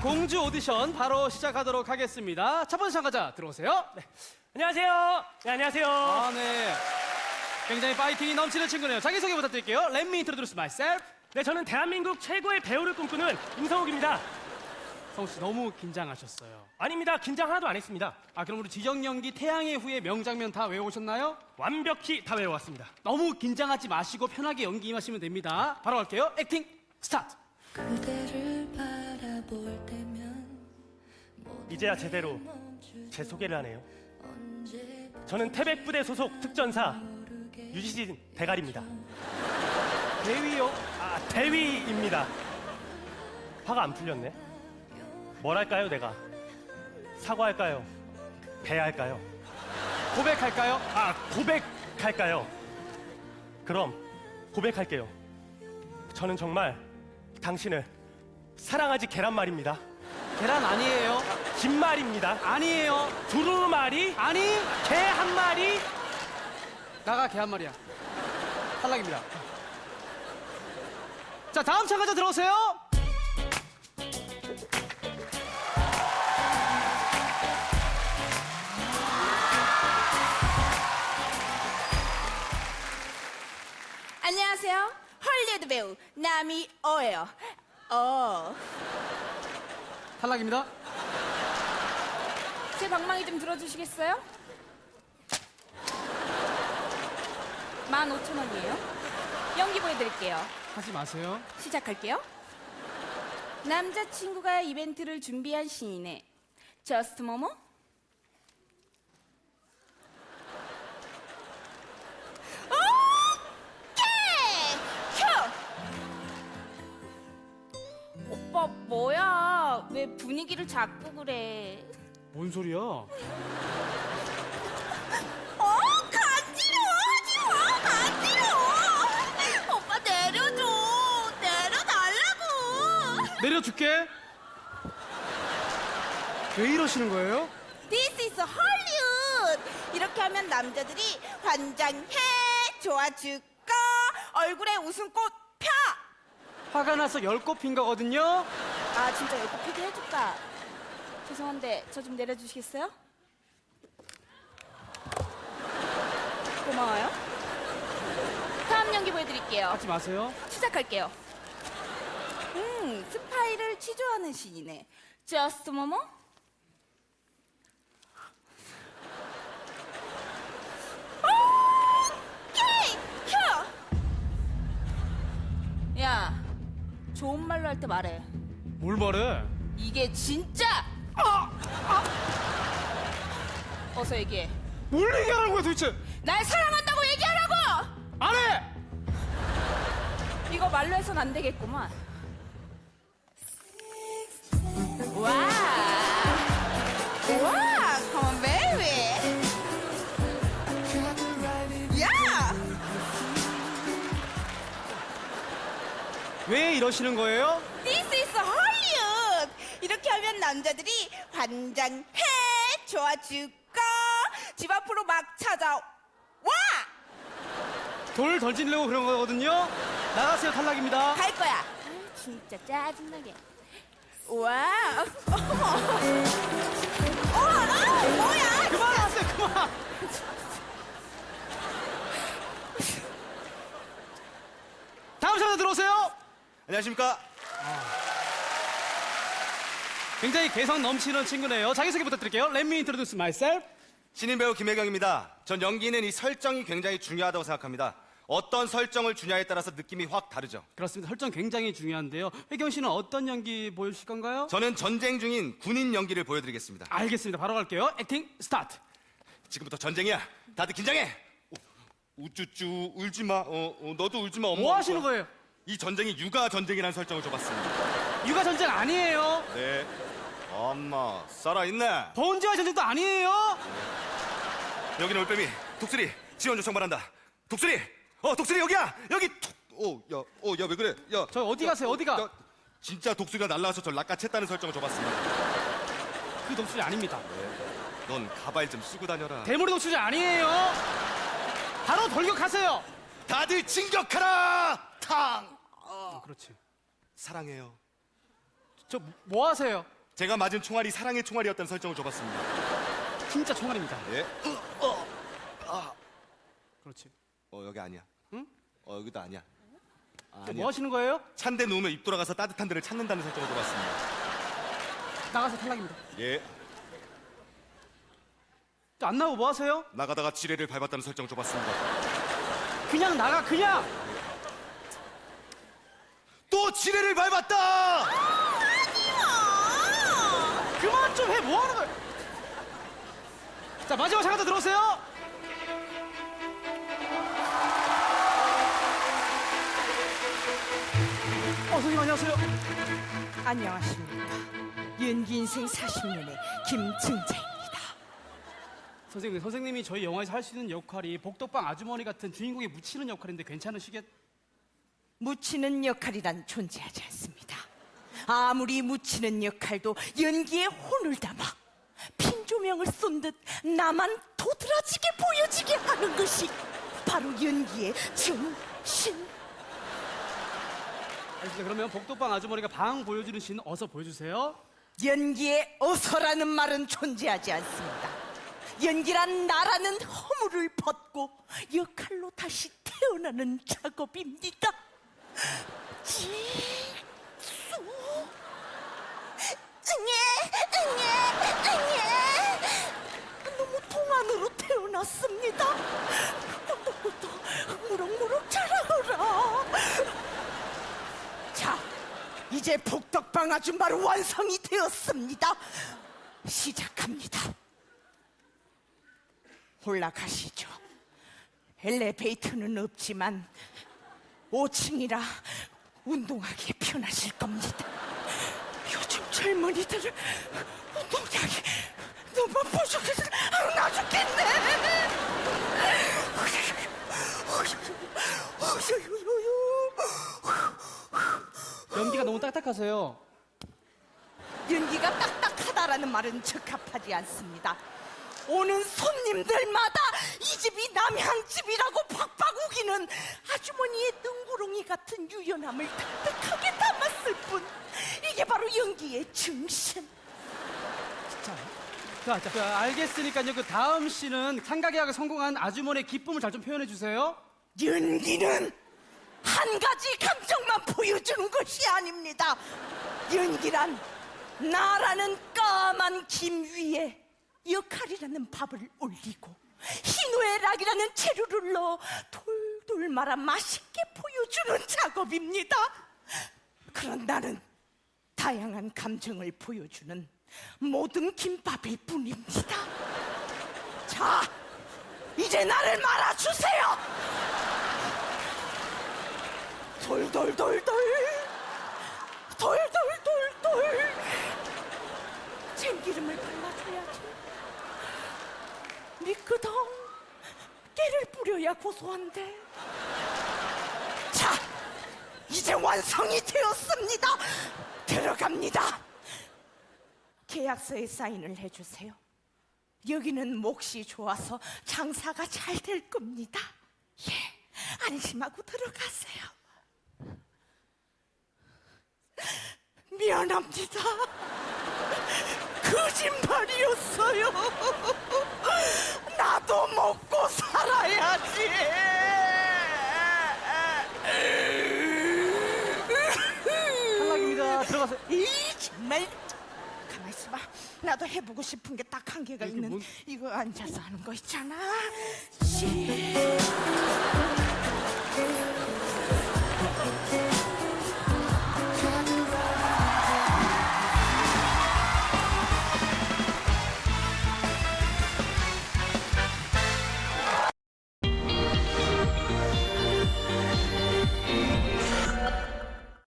공주 오디션 바로 시작하도록 하겠습니다. 첫 번째 참가자 들어오세요. 네. 안녕하세요. 네, 안녕하세요. 아, 네. 굉장히 파이팅이 넘치는 친구네요. 자기소개 부탁드릴게요. Let me introduce myself. 네, 저는 대한민국 최고의 배우를 꿈꾸는 임성욱입니다. 성우 씨 너무 긴장하셨어요. 아닙니다. 긴장 하나도 안 했습니다. 아, 그럼 우리 지정 연기 태양의 후예 명장면 다 외워오셨나요? 완벽히 다 외워왔습니다. 너무 긴장하지 마시고 편하게 연기 임하시면 됩니다. 바로 갈게요. 액팅 스타트. 그대를 바라볼 때면 이제야 제대로 제 소개를 하네요. 저는 태백부대 소속 특전사 유지진 대가리입니다. 대위요. 아, 대위입니다. 화가 안 풀렸네. 뭘 할까요, 내가? 사과할까요? 배할까요? 고백할까요? 아, 고백할까요? 그럼 고백할게요. 저는 정말 당신을 사랑하지 계란 말입니다. 계란 아니에요. 김말입니다. 아니에요. 두루마리, 아니. 개 한 마리. 나가 개 한 마리야. 탈락입니다. 자, 다음 참가자 들어오세요. 안녕하세요. 헐리우드 배우 나미 어예요. 어. 탈락입니다. 제 방망이 좀 들어주시겠어요? 15,000원이에요. 연기 보여드릴게요. 하지 마세요. 시작할게요. 남자친구가 이벤트를 준비한 시인의 저스트 모모 오케이! 큐! 오빠 뭐야? 왜 분위기를 자꾸 그래? 뭔 소리야? 어 간지러워 마 간지러워 오빠 내려줘 내려달라고 내려줄게. 왜 이러시는 거예요? This is Hollywood 이렇게 하면 남자들이 환장해 좋아줄까 얼굴에 웃음꽃 펴 화가 나서 열꽃 핀 거거든요. 아 진짜 여기 피디 해줄까 죄송한데 저 좀 내려주시겠어요? 고마워요 다음 연기 보여드릴게요 하지 마세요. 시작할게요. 음, 스파이를 취조하는 신이네. Just 모모? 오케이! 켜! 야, 좋은 말로 할 때 말해. 뭘 말해? 이게 진짜! 어서 얘기해. 뭘 얘기하는 거야 도대체? 날 사랑한다고 얘기하라고! 안 해! 이거 말로 해선 안 되겠구만. 와! 와! Come on, baby! 야! 왜 이러시는 거예요? This is Hollywood! 이렇게 하면 남자들이 환장해! 좋아줄까? 집 앞으로 막 찾아와! 돌 던지려고 그런 거거든요. 나가세요 탈락입니다. 갈 거야! 아, 진짜 짜증나게. 와! 어머! 어, 아, 뭐야! 그만하세요 그만. 다음 참가자 들어오세요. 안녕하십니까? 굉장히 개성 넘치는 친구네요. 자기소개 부탁드릴게요. Let me introduce myself. 신인 배우 김혜경입니다. 전 연기는 이 설정이 굉장히 중요하다고 생각합니다. 어떤 설정을 주냐에 따라서 느낌이 확 다르죠. 그렇습니다. 설정 굉장히 중요한데요. 혜경 씨는 어떤 연기 보여주실 건가요? 저는 전쟁 중인 군인 연기를 보여드리겠습니다. 알겠습니다. 바로 갈게요. 액팅 스타트. 지금부터 전쟁이야. 다들 긴장해. 우- 우쭈쭈 울지 마. 어, 어, 너도 울지 마. 엄마 뭐울 하시는 거야. 거예요? 이 전쟁이 육아 전쟁이라는 설정을 줘봤습니다. 육아 전쟁 아니에요. 네. 엄마 살아 있네. 번지와 전쟁도 아니에요. 여기는 올빼미. 독수리 지원 요청 바란다. 독수리. 어 독수리 여기야. 여기. 툭. 어, 야, 어, 야, 왜 그래? 야, 저 어디 가세요? 어디가? 야, 진짜 독수리가 날라와서 저 낚아챘다는 설정을 줘봤습니다. 그 독수리 아닙니다. 넌 가발 좀 쓰고 다녀라. 대머리 독수리 아니에요. 바로 돌격하세요. 다들 진격하라! 탕! 어, 그렇지. 사랑해요. 저 뭐 하세요? 제가 맞은 총알이 사랑의 총알이었다는 설정을 줘봤습니다. 진짜 총알입니다. 예. 그렇지. 어 여기 아니야. 응? 어 여기도 아니야. 아, 저 아니야. 뭐 하시는 거예요? 찬데 누우면 입 돌아가서 따뜻한 데를 찾는다는 설정을 줘봤습니다. 나가서 탈락입니다. 예. 저안 나오고 뭐 하세요? 나가다가 지뢰를 밟았다는 설정 줘봤습니다. 그냥 나가 그냥. 또 지뢰를 밟았다! 그만 좀 해. 뭐 하는 거야? 자 마지막 더 들어오세요. 어 선생님 안녕하세요. 안녕하십니까. 연기 인생 40년의 김증자입니다. 선생님 선생님이 저희 영화에서 할 수 있는 역할이 복덕방 아주머니 같은 주인공이 묻히는 역할인데 괜찮으시겠? 묻히는 역할이란 존재하지 않습니다. 아무리 묻히는 역할도 연기에 혼을 담아 핀 조명을 쏜 듯 나만 도드라지게 보여지게 하는 것이 바로 연기의 정신. 알겠습니다. 그러면 복덕방 아주머니가 방 보여주는 씬 어서 보여주세요. 연기에 어서라는 말은 존재하지 않습니다. 연기란 나라는 허물을 벗고 역할로 다시 태어나는 작업입니다. 지수 응애 동안으로 태어났습니다. 무럭무럭 자라거라. 자, 이제 복덕방 아줌마로 완성이 되었습니다. 시작합니다. 올라가시죠. 엘리베이터는 없지만 5층이라 운동하기 편하실 겁니다. 요즘 젊은이들은 운동량이 너무 부족해서 아우, 나 죽겠네. 연기가 너무 딱딱하세요. 연기가 딱딱하다라는 말은 적합하지 않습니다. 오는 손님들마다 이 집이 남향집이라고 팍팍 우기는 아주머니의 능구렁이 같은 유연함을 딱딱하게 담았을 뿐 이게 바로 연기의 정신. 자, 자, 자, 알겠으니까요. 그 다음 씬은 상가계약에 성공한 아주머니의 기쁨을 잘 좀 표현해 주세요. 연기는 한 가지 감정만 보여주는 것이 아닙니다. 연기란 나라는 까만 김 위에 역할이라는 밥을 올리고 희노애락이라는 재료를 넣어 돌돌 말아 맛있게 보여주는 작업입니다. 그런 나는 다양한 감정을 보여주는 모든 김밥일 뿐입니다. 자, 이제 나를 말아주세요. 돌돌돌돌. 돌돌돌돌. 참기름을 발라줘야지. 미끄덩 깨를 뿌려야 고소한데. 자 이제 완성이 되었습니다. 들어갑니다. 계약서에 사인을 해주세요. 여기는 몫이 좋아서 장사가 잘 될 겁니다. 예 안심하고 들어가세요 미안합니다. 거짓말이었어요. 나도 먹고 살아야지. 탈락입니다. 들어가세요. 이 정말 가만 있어봐. 나도 해보고 싶은 게 딱 한 개가 있는 뭔- 이거 앉아서 하는 거 있잖아. 씨.